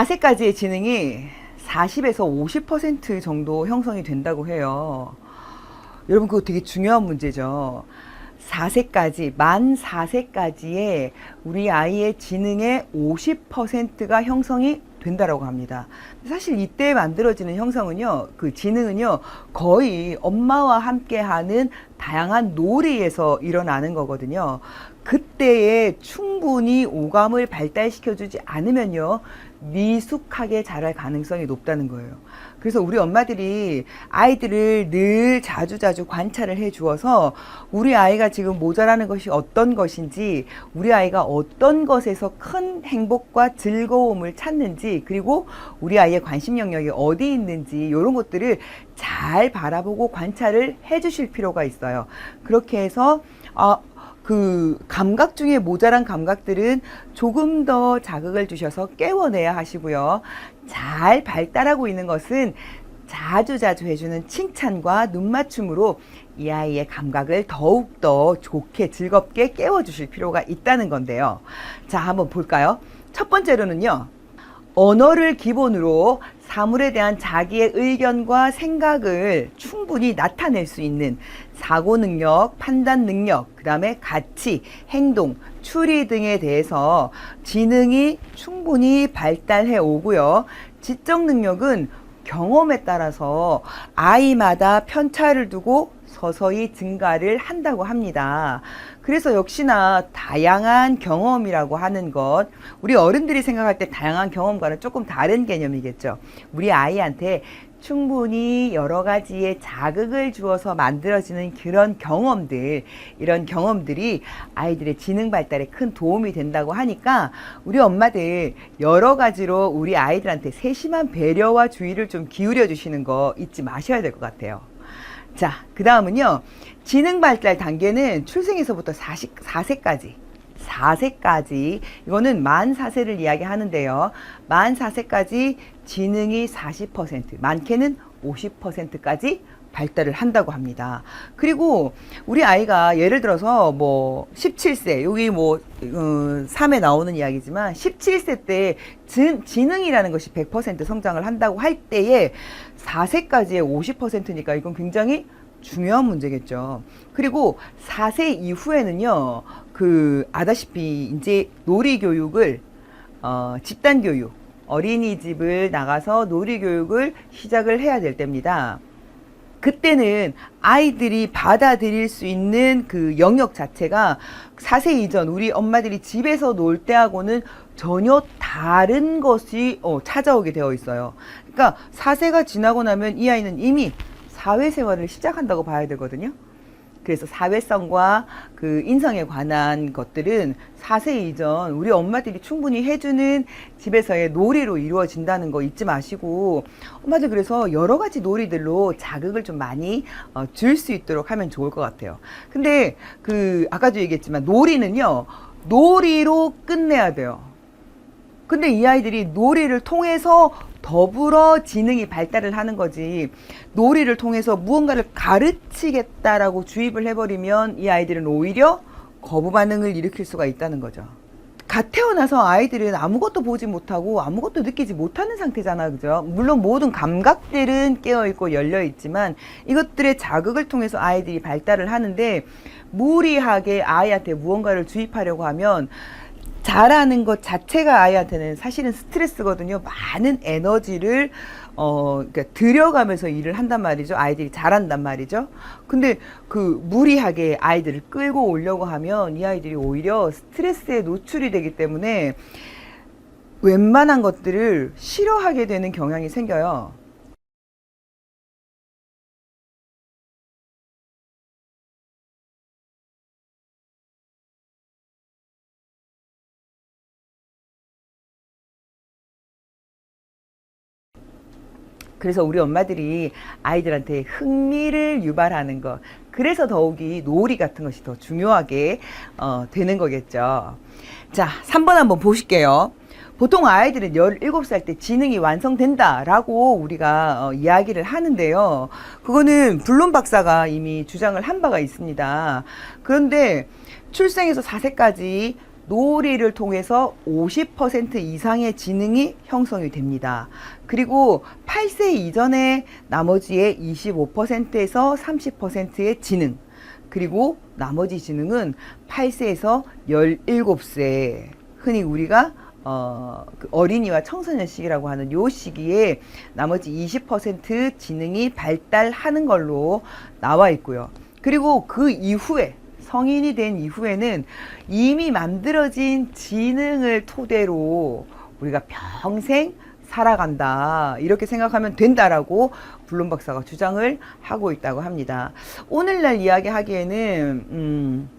4세까지의 지능이 40에서 50% 정도 형성이 된다고 해요. 여러분 그거 되게 중요한 문제죠. 4세까지 만 4세까지의 우리 아이의 지능의 50%가 형성이 된다라고 합니다. 사실 이때 만들어지는 형성은요, 그 지능은요, 거의 엄마와 함께하는 다양한 놀이에서 일어나는 거거든요. 그때에 충분히 오감을 발달시켜주지 않으면요, 미숙하게 자랄 가능성이 높다는 거예요. 그래서 우리 엄마들이 아이들을 늘 자주자주 관찰을 해 주어서 우리 아이가 지금 모자라는 것이 어떤 것인지, 우리 아이가 어떤 것에서 큰 행복과 즐거움을 찾는지, 그리고 우리 아이의 관심 영역이 어디 있는지, 이런 것들을 잘 바라보고 관찰을 해 주실 필요가 있어요. 그렇게 해서, 아, 그 감각 중에 모자란 감각들은 조금 더 자극을 주셔서 깨워내야 하시고요. 잘 발달하고 있는 것은 자주 자주 해주는 칭찬과 눈맞춤으로 이 아이의 감각을 더욱더 좋게 즐겁게 깨워주실 필요가 있다는 건데요. 자, 한번 볼까요? 첫 번째로는요. 언어를 기본으로 사물에 대한 자기의 의견과 생각을 충분히 나타낼 수 있는 사고 능력, 판단 능력, 그 다음에 가치, 행동, 추리 등에 대해서 지능이 충분히 발달해 오고요. 지적 능력은 경험에 따라서 아이마다 편차를 두고 서서히 증가를 한다고 합니다. 그래서 역시나 다양한 경험이라고 하는 것, 우리 어른들이 생각할 때 다양한 경험과는 조금 다른 개념이겠죠. 우리 아이한테 충분히 여러 가지의 자극을 주어서 만들어지는 그런 경험들, 이런 경험들이 아이들의 지능 발달에 큰 도움이 된다고 하니까 우리 엄마들 여러 가지로 우리 아이들한테 세심한 배려와 주의를 좀 기울여 주시는 거 잊지 마셔야 될 것 같아요. 자, 그 다음은요. 지능 발달 단계는 출생에서부터 40, 4세까지. 4세까지. 이거는 만 4세를 이야기하는데요. 만 4세까지 지능이 40%, 많게는 50%까지 발달을 한다고 합니다. 그리고 우리 아이가 예를 들어서 뭐 17세, 여기 뭐, 어, 3에 나오는 이야기지만 17세 때 지, 지능이라는 것이 100% 성장을 한다고 할 때에 4세까지의 50%니까 이건 굉장히 중요한 문제겠죠. 그리고 4세 이후에는요, 그, 아다시피 이제 놀이 교육을, 어, 집단 교육, 어린이집을 나가서 놀이 교육을 시작을 해야 될 때입니다. 그때는 아이들이 받아들일 수 있는 그 영역 자체가 4세 이전 우리 엄마들이 집에서 놀 때하고는 전혀 다른 것이 어, 찾아오게 되어 있어요. 그러니까 4세가 지나고 나면 이 아이는 이미 사회생활을 시작한다고 봐야 되거든요. 그래서 사회성과 그 인성에 관한 것들은 4세 이전 우리 엄마들이 충분히 해주는 집에서의 놀이로 이루어진다는 거 잊지 마시고 엄마들 그래서 여러 가지 놀이들로 자극을 좀 많이 어, 줄 수 있도록 하면 좋을 것 같아요. 근데 그 아까도 얘기했지만 놀이는요 놀이로 끝내야 돼요. 근데 이 아이들이 놀이를 통해서 더불어 지능이 발달을 하는 거지 놀이를 통해서 무언가를 가르치겠다라고 주입을 해버리면 이 아이들은 오히려 거부 반응을 일으킬 수가 있다는 거죠. 갓 태어나서 아이들은 아무것도 보지 못하고 아무것도 느끼지 못하는 상태잖아, 그죠? 물론 모든 감각들은 깨어있고 열려있지만 이것들의 자극을 통해서 아이들이 발달을 하는데 무리하게 아이한테 무언가를 주입하려고 하면 잘하는 것 자체가 아이한테는 사실은 스트레스거든요. 많은 에너지를 어 그러니까 들여가면서 일을 한단 말이죠. 아이들이 잘한단 말이죠. 근데 그 무리하게 아이들을 끌고 오려고 하면 이 아이들이 오히려 스트레스에 노출이 되기 때문에 웬만한 것들을 싫어하게 되는 경향이 생겨요. 그래서 우리 엄마들이 아이들한테 흥미를 유발하는 것. 그래서 더욱이 놀이 같은 것이 더 중요하게 어, 되는 거겠죠. 자, 3번 한번 보실게요. 보통 아이들은 17살 때 지능이 완성된다라고 우리가 어, 이야기를 하는데요. 그거는 블룸 박사가 이미 주장을 한 바가 있습니다. 그런데 출생에서 4세까지 놀이를 통해서 50% 이상의 지능이 형성이 됩니다. 그리고 8세 이전에 나머지의 25%에서 30%의 지능, 그리고 나머지 지능은 8세에서 17세, 흔히 우리가 어, 그 어린이와 청소년 시기라고 하는 요 시기에 나머지 20% 지능이 발달하는 걸로 나와 있고요. 그리고 그 이후에 성인이 된 이후에는 이미 만들어진 지능을 토대로 우리가 평생 살아간다. 이렇게 생각하면 된다라고 블룸 박사가 주장을 하고 있다고 합니다. 오늘날 이야기하기에는, 음,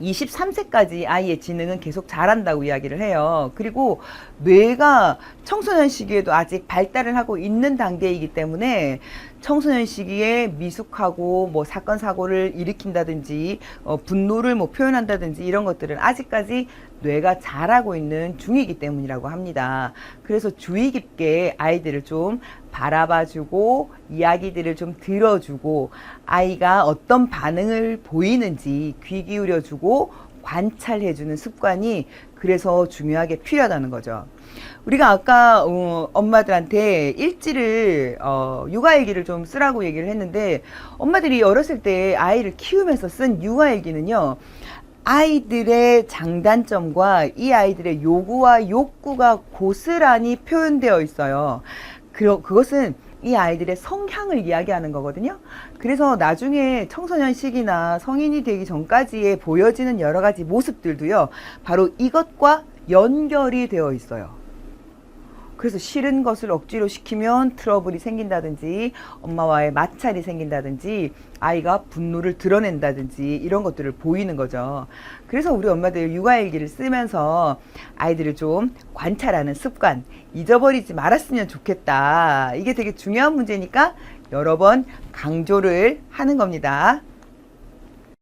23세까지 아이의 지능은 계속 자란다고 이야기를 해요. 그리고 뇌가 청소년 시기에도 아직 발달을 하고 있는 단계이기 때문에 청소년 시기에 미숙하고 뭐 사건 사고를 일으킨다든지 어, 분노를 뭐 표현한다든지 이런 것들은 아직까지 뇌가 자라고 있는 중이기 때문이라고 합니다. 그래서 주의 깊게 아이들을 좀 바라봐주고 이야기들을 좀 들어주고 아이가 어떤 반응을 보이는지 귀 기울여주고 관찰해주는 습관이 그래서 중요하게 필요하다는 거죠. 우리가 아까 어, 엄마들한테 일지를 어, 육아 일기를 좀 쓰라고 얘기를 했는데 엄마들이 어렸을 때 아이를 키우면서 쓴 육아 일기는요. 아이들의 장단점과 이 아이들의 요구와 욕구가 고스란히 표현되어 있어요. 그, 그것은 이 아이들의 성향을 이야기하는 거거든요. 그래서 나중에 청소년 시기나 성인이 되기 전까지에 보여지는 여러 가지 모습들도요. 바로 이것과 연결이 되어 있어요. 그래서 싫은 것을 억지로 시키면 트러블이 생긴다든지 엄마와의 마찰이 생긴다든지 아이가 분노를 드러낸다든지 이런 것들을 보이는 거죠. 그래서 우리 엄마들 육아일기를 쓰면서 아이들을 좀 관찰하는 습관 잊어버리지 말았으면 좋겠다. 이게 되게 중요한 문제니까 여러 번 강조를 하는 겁니다.